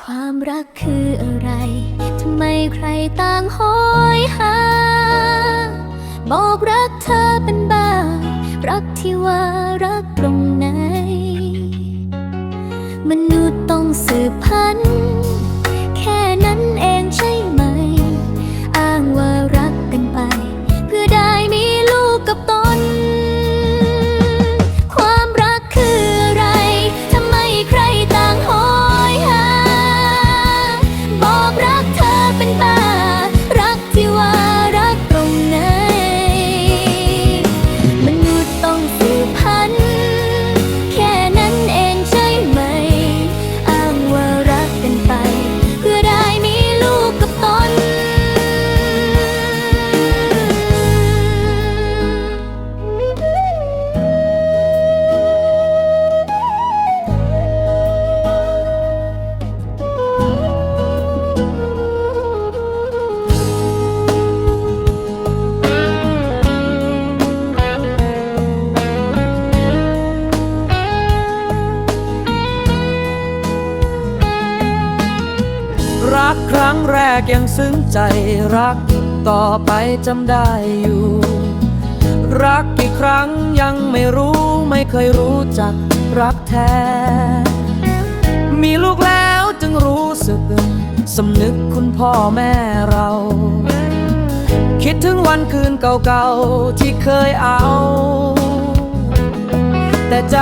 ความรักคืออะไร ทำไมใครต่างหอยหา บอกรักเธอเป็นบ้า รักที่ว่ารักตรงไหน มนุษย์ต้องสืบพันธุ์ กครั้งแรกยังซึ้งใจรักต่อไปจำได้อยู่ รักกี่ครั้งยังไม่รู้ไม่เคยรู้จักรักแท้ มีลูกแล้วจึงรู้สึกสำนึกคุณพ่อแม่เรา คิดถึงวันคืนเก่าๆที่เคยเอา แต่ใจ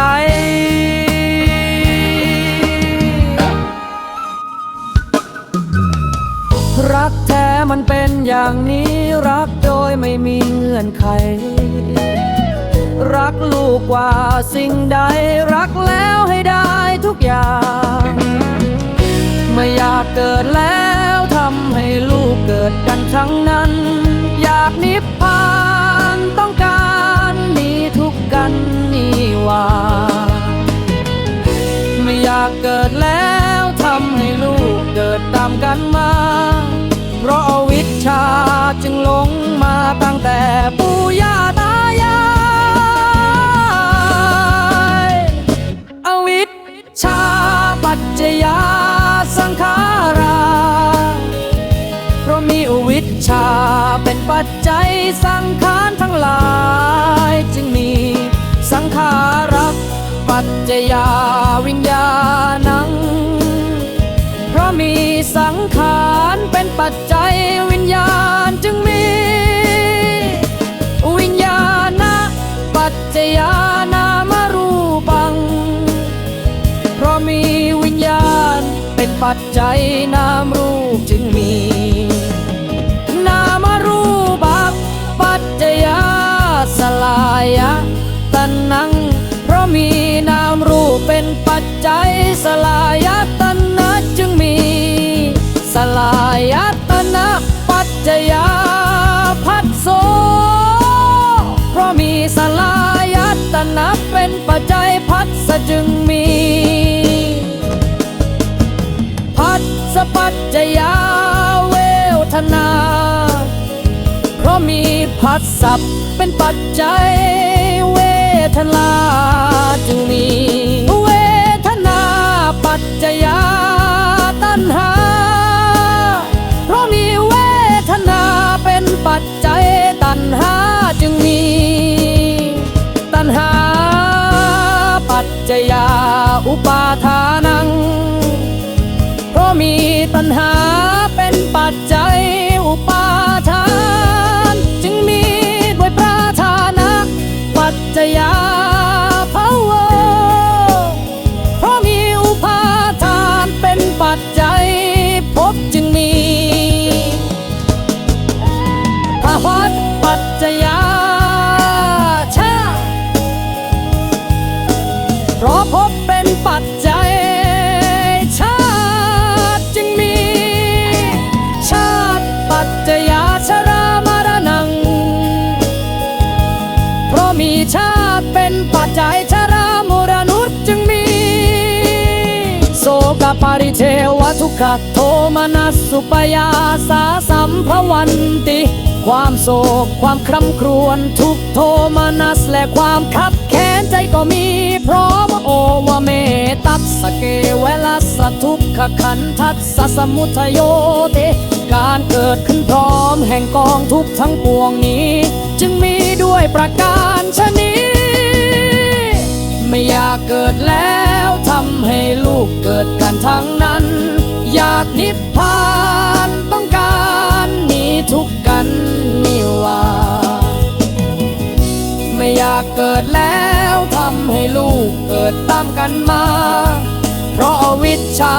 รักแท้มันเป็นอย่างนี้รักโดยไม่มีเงื่อนไข รักลูกกว่าสิ่งใด รักแล้วให้ได้ทุกอย่าง ไม่อยากเกิดแล้วทำให้ลูกเกิดกันทั้งนั้น อยากนิพพาน สังขารทั้งหลาย จึงมีสังขารักปัจจยาวิญญาณัง เพราะมีสังขารเป็นปัจจัยวิญญาณจึงมี วิญญาณปัจจยานามรูปัง เพราะมีวิญญาณเป็นปัจจัยนามรูปจึงมี นามรูป ลายะตันนัง เพราะมีนามรูปเป็นปัจจัยสลายะตันนะจึงมี สลายะตันนะปัจจยาพัดโสเพราะมีสลายะตันนะเป็นปัจจัยพัดสจึงมี พัดสปัจจยา พัดสับเป็นปัจจัย เวทนาจึงมี เวทนาปัจจยาตัณหา เพราะมีเวทนาเป็นปัจจัยตัณหาจึงมี ตัณหาปัจจยาอุปาทานัง เพราะมีตัณหาเป็นปัจจัยอุปา เทวทุกขโทมนัสสุปยาสาสัมภวันติ ความโศกความคร่ำครวญทุกโทมนัสและความคับแค้นใจก็มี พร้อมโอวเมตัสสเกเวลัสทุกขขันทัสสสมุทโยเตการเกิดขึ้นพร้อมแห่งกองทุกทั้งปวงนี้ จึงมีด้วยประการชนี้ ไม่อยากเกิดแล้วำให้ลูกเกิดกันทั้งนั้น อยากนิพพานต้องการหนีทุกกันนี่ว่า ไม่อยากเกิดแล้วทำให้ลูกเกิดตามกันมา เพราะวิชชา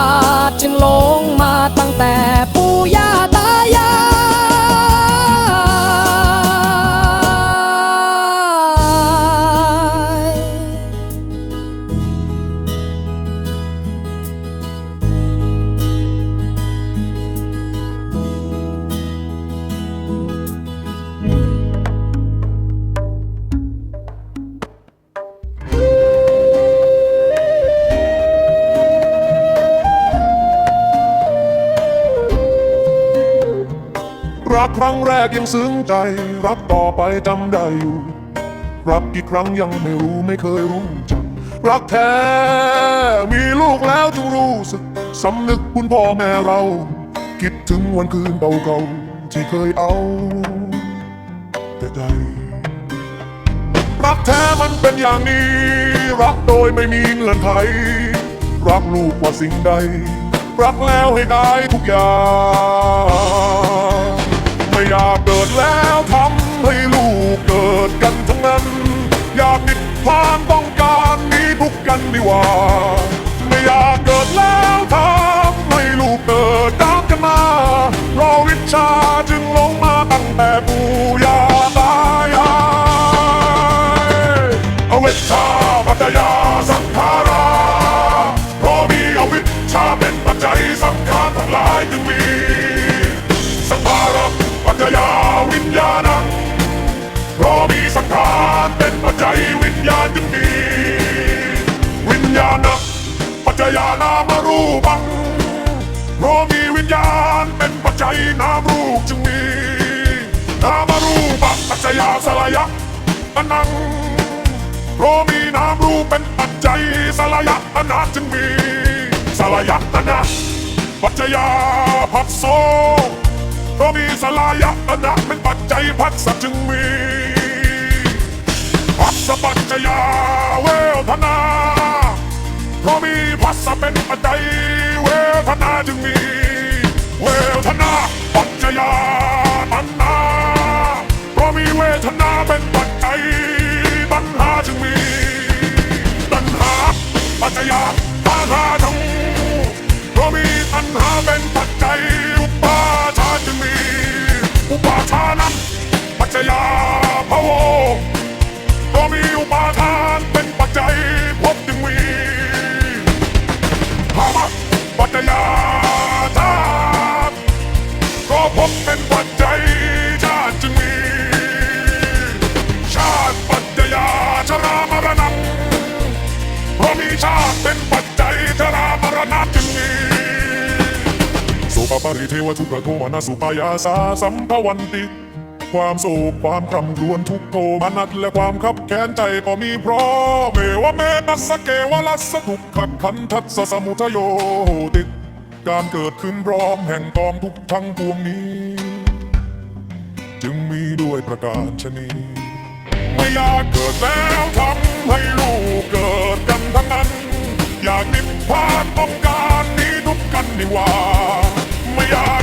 จึงหลงมาตั้งแต่ปู่ย่า รักครั้งแรกยังซึ้งใจ รักต่อไปจำได้อยู่ รักกี่ครั้งยังไม่รู้ไม่เคยรู้จัก รักแท้ มีลูกแล้วจึงรู้สึกสำนึกคุณพ่อแม่เรา คิดถึงวันคืนเก่าๆที่เคยเอา แต่ใจ รักแท้มันเป็นอย่างนี้ รักโดยไม่มีเงื่อนไข รักลูกกว่าสิ่งใด รักแล้วให้ได้ทุกอย่าง อยากเกิดแล้วทำให้ลูกเกิดกันทั้งนั้น อยากติดควานต้องการนี้ทุกกันดีกว่า ไม่อยากเกิดแล้วทำให้ลูกเกิดตามกันมาเราวิชาจึงลงมาตั้งแต่ จจยานามรูปัง เพราะมีวิญญาณเป็นปัจจัยนามรูปจึงมีนามรูปังปัจจยาสลายะอนัง เพราะมีนามรูปเป็นปัจจัยสลายะอนาจึงมีสลายะอนาปัจจยาพัสโสเพราะมีสลายะอนาเป็นปัจจัยพัสสะจึงมีพัสสะปัจจยาเวทนาเพราะมี สะเป็นปัจจัยเวทนาจึงมี เวทนาปัจจยาตัณหาเพราะมีเวทนาเป็นปัจจัยตัณหาจึงมี ตัณหาปัจจยาตัณหาทั้งเพราะมีตัณหาเป็นปัจจัยอุปาทานจึงมี อุปาทานั้นปัจจยาภวโวเพราะมีอุปาทาน ปัจจยาธาตุก็พบเป็นปัจจัยชาติจึงมี ชาติปัจจยาชรามรณังเพราะมีชาติเป็นปัจจัยชรามรณะจึงมีสุปปาริเทวทุกขโทมนัสสุปายาสาสัมภวันติ ความโศกความคร่ำรวญทุกโทมนัสและความคับแค้นใจก็มีเพราะเมวะเมตัสเกวลัสทุกขขันทัสสมุทโยติดการเกิดขึ้นพร้อมแห่งกองทุกทั้งปวงนี้ จึงมีด้วยประการชนีไม่อยากเกิดแล้วทำให้ลูกเกิดกันทั้งนั้น อยากนิพพานต้องการนี้ทุกกันดีกว่าก